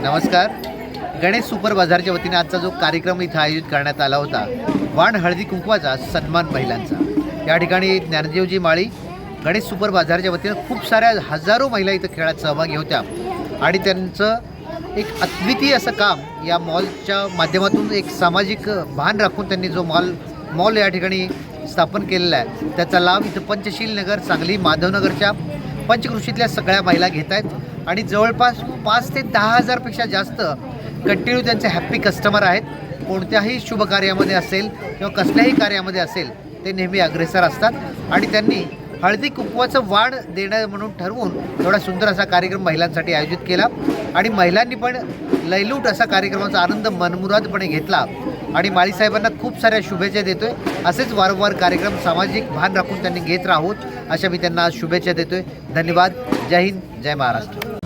नमस्कार. गणेश सुपर बाजारच्या वतीने आजचा जो कार्यक्रम इथं आयोजित करण्यात आला होता वाण हळदी कुंकवाचा सन्मान महिलांचा. या ठिकाणी ज्ञानदेवजी माळी गणेश सुपर बाजारच्या वतीनं खूप साऱ्या हजारो महिला इथं खेळात सहभागी होत्या. आणि त्यांचं एक अद्वितीय असं काम या मॉलच्या माध्यमातून एक सामाजिक भान राखून त्यांनी जो मॉल मॉल या ठिकाणी स्थापन केलेला आहे त्याचा लाभ इथं पंचशील नगर सांगली माधवनगरच्या पंचकृषीतल्या सगळ्या महिला घेत आहेत. आणि जवळपास पाच ते दहा हजारपेक्षा जास्त कंटिन्यू त्यांचे हॅप्पी कस्टमर आहेत. कोणत्याही शुभ कार्यामध्ये असेल किंवा कसल्याही कार्यामध्ये असेल ते नेहमी अग्रेसर असतात. आणि त्यांनी हळदी कुंकवाचं वाढ देणं म्हणून ठरवून एवढा सुंदर असा कार्यक्रम महिलांसाठी आयोजित केला. आणि महिलांनी पण लयलूट असा कार्यक्रमाचा आनंद मनमुरादपणे घेतला. आणि माळीसाहेबांना खूप साऱ्या शुभेच्छा देतोय. असेच वारंवार कार्यक्रम सामाजिक भान राखून त्यांनी घेत राहूत अशा मी त्यांना शुभेच्छा देतोय. धन्यवाद. जय हिंद. जय महाराष्ट्र.